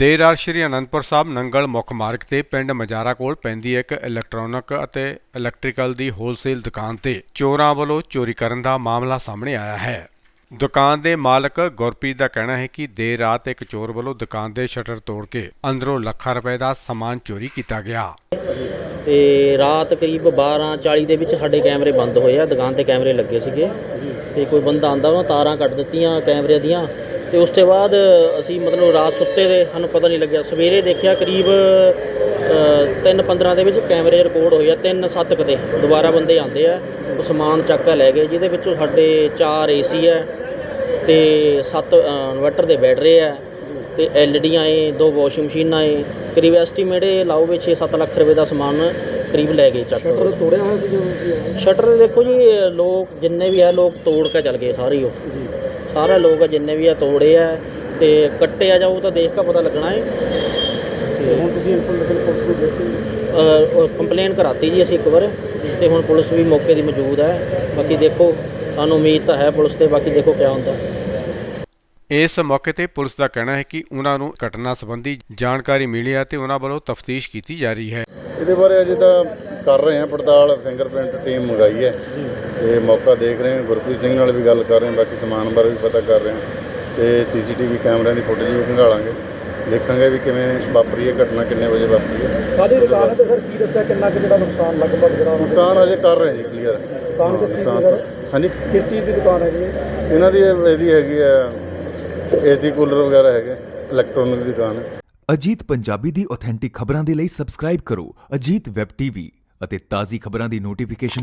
ਦੇਰ ਰਾਤ ਸ਼੍ਰੀ ਅਨੰਦਪੁਰ ਸਾਹਿਬ ਨੰਗਲ ਮੁੱਖ ਮਾਰਗ ਤੇ ਪਿੰਡ ਮਜਾਰਾ ਕੋਲ ਪੈਂਦੀ ਇੱਕ ਇਲੈਕਟ੍ਰੋਨਿਕ ਅਤੇ ਇਲੈਕਟ੍ਰੀਕਲ ਦੀ ਹੋਲਸੇਲ ਦੁਕਾਨ ਤੇ ਚੋਰਾਂ ਵੱਲੋਂ ਚੋਰੀ ਕਰਨ ਦਾ ਮਾਮਲਾ ਸਾਹਮਣੇ ਆਇਆ ਹੈ। ਦੁਕਾਨ ਦੇ ਮਾਲਕ ਗੁਰਪ੍ਰੀਤ ਦਾ ਕਹਿਣਾ ਹੈ ਕਿ ਦੇਰ ਰਾਤ ਇੱਕ ਚੋਰ ਵੱਲੋਂ ਦੁਕਾਨ ਦੇ ਸ਼ਟਰ ਤੋੜ ਕੇ ਅੰਦਰੋਂ ਲੱਖਾਂ ਰੁਪਏ ਦਾ ਸਮਾਨ ਚੋਰੀ ਕੀਤਾ ਗਿਆ। ਤੇ ਰਾਤ ਕਰੀਬ 12:40 ਦੇ ਵਿੱਚ ਸਾਡੇ ਕੈਮਰੇ ਬੰਦ ਹੋਏ ਆ। ਦੁਕਾਨ ਤੇ ਕੈਮਰੇ ਲੱਗੇ ਸੀਗੇ। ਤੇ ਕੋਈ ਬੰਦਾ ਆਂਦਾ ਉਹਨਾਂ ਤਾਰਾਂ ਕੱਟ ਦਿੱਤੀਆਂ ਕੈਮਰੇ ਦੀਆਂ। ਤੇ ਉਸ ਤੋਂ ਬਾਅਦ ਅਸੀਂ ਮਤਲਬ ਰਾਤ ਸੁੱਤੇ ਦੇ ਸਾਨੂੰ ਪਤਾ ਨਹੀਂ ਲੱਗਿਆ। ਸਵੇਰੇ ਦੇਖਿਆ ਕਰੀਬ 3:15 ਦੇ ਵਿੱਚ ਕੈਮਰੇ ਰਿਕਾਰਡ ਹੋਏ ਆ 3:07 ਕਦੇ ਦੁਬਾਰਾ ਬੰਦੇ ਆਂਦੇ ਆ ਉਹ ਸਮਾਨ ਚੱਕ ਕੇ ਲੈ ਗਏ ਜਿਹਦੇ ਵਿੱਚੋਂ ਸਾਡੇ 4 ਏਸੀ ਹੈ ਤੇ 7 ਇਨਵਰਟਰ ਦੇ ਬੈਟਰੀ ਹੈ ਤੇ ਐਲਡੀਆਂ ਏ ਦੋ ਵਾਸ਼ਿੰਗ ਮਸ਼ੀਨਾਂ ਏ। ਕਰੀਬ ਐਸਟੀਮੇਟ ਇਹ ਲਾਓ ਵੀ 6-7 ਲੱਖ ਰੁਪਏ ਦਾ ਸਮਾਨ ਕਰੀਬ ਲੈ ਗਏ ਚੱਕ ਸ਼ਟਰ ਤੋੜਿਆ ਹੋਇਆ ਸੀ ਸ਼ਟਰ ਦੇਖੋ ਜੀ ਲੋਕ ਜਿੰਨੇ ਵੀ ਹੈ ਲੋਕ ਤੋੜ ਕੇ ਚੱਲ ਗਏ ਸਾਰੇ ਹੀ ਉਹ। ਸਾਰੇ ਲੋਕ ਆ ਜਿੰਨੇ ਵੀ ਆ ਤੋੜੇ ਆ ਤੇ ਕੱਟੇ ਆ ਜਾਓ ਤਾਂ ਦੇਖ ਕੇ ਪਤਾ ਲੱਗਣਾ ਏ। ਤੇ ਹੁਣ ਤੁਸੀਂ ਇਨਫੋਰਮੇਸ਼ਨ ਪੁਲਿਸ ਨੂੰ ਦਿੱਤੀ ਕੰਪਲੇਨ ਕਰਾਤੀ ਜੀ ਅਸੀਂ ਇੱਕ ਵਾਰ ਤੇ ਹੁਣ ਪੁਲਿਸ ਵੀ ਮੌਕੇ ਦੀ ਮੌਜੂਦ ਹੈ। ਬਾਕੀ ਦੇਖੋ ਸਾਨੂੰ ਉਮੀਦ ਤਾਂ ਹੈ ਪੁਲਿਸ ਤੇ ਬਾਕੀ ਦੇਖੋ ਕੀ ਹੁੰਦਾ। ਇਸ ਮੌਕੇ ਤੇ ਪੁਲਿਸ ਦਾ ਕਹਿਣਾ ਹੈ ਕਿ ਉਹਨਾਂ ਨੂੰ ਘਟਨਾ ਸੰਬੰਧੀ ਜਾਣਕਾਰੀ ਮਿਲੀ ਹੈ ਤੇ ਉਹਨਾਂ ਵੱਲੋਂ ਤਫਤੀਸ਼ ਕੀਤੀ ਜਾ ਰਹੀ ਹੈ। ਇਹਦੇ ਬਾਰੇ ਅਜੇ ਤਾਂ ਕਰ ਰਹੇ ਹਾਂ ਪੜਤਾਲ ਫਿੰਗਰਪ੍ਰਿੰਟ ਟੀਮ ਮੰਗਾਈ ਹੈ। ਤੇ ਮੌਕਾ ਦੇਖ ਰਹੇ ਹਾਂ ਗੁਰਪ੍ਰੀਤ ਸਿੰਘ ਨਾਲ ਵੀ ਗੱਲ ਕਰ ਰਹੇ ਹਾਂ ਬਾਕੀ ਸਮਾਨ ਬਾਰੇ ਵੀ ਪਤਾ ਕਰ ਰਹੇ ਹਾਂ। ਤੇ ਸੀਸੀਟੀਵੀ ਕੈਮਰਿਆਂ ਦੀ ਫੁਟੇਜ ਵੀ ਖੰਗਾਲਾਂਗੇ ਦੇਖਾਂਗੇ ਵੀ ਕਿਵੇਂ ਵਾਪਰੀ ਹੈ ਘਟਨਾ ਕਿੰਨੇ ਵਜੇ ਵਾਪਰੀ ਹੈ। ਕਾਦੀ ਦੁਕਾਨ ਹੈ ਤੇ ਸਰ ਕੀ ਦੱਸਿਆ ਕਿੰਨਾ ਕੁ ਜਿਹੜਾ ਨੁਕਸਾਨ ਲਗਭਗ ਜਿਹੜਾ ਨੁਕਸਾਨ ਅਜੇ ਕਰ ਰਹੇ ਜੀ ਕਲੀਅਰ ਦੁਕਾਨ ਕਿਸ ਚੀਜ਼ ਦੀ ਸਰ? ਹਾਂਜੀ? ਕਿਸ ਚੀਜ਼ ਦੀ ਦੁਕਾਨ ਹੈ? ਜੀ ਇਹ? ਇਹਨਾਂ ਦੀ ਇਹ- ਇਹਦੀ ਹੈਗੀ ਹੈ ਏਸੀ ਕੂਲਰ ਵਗੈਰਾ ਹੈਗੇ ਇਲੈਕਟ੍ਰੋਨਿਕ ਦੀ ਦੁਕਾਨ ਹੈ। ਅਜੀਤ ਪੰਜਾਬੀ ਦੀ ਆਥੈਂਟਿਕ ਖਬਰਾਂ ਦੇ ਲਈ ਸਬਸਕ੍ਰਾਈਬ ਕਰੋ ਅਜੀਤ ਵੈਬ ਟੀਵੀ। ਅਤੇ ਤਾਜ਼ੀ ਖਬਰਾਂ ਦੀ ਨੋਟੀਫਿਕੇਸ਼ਨ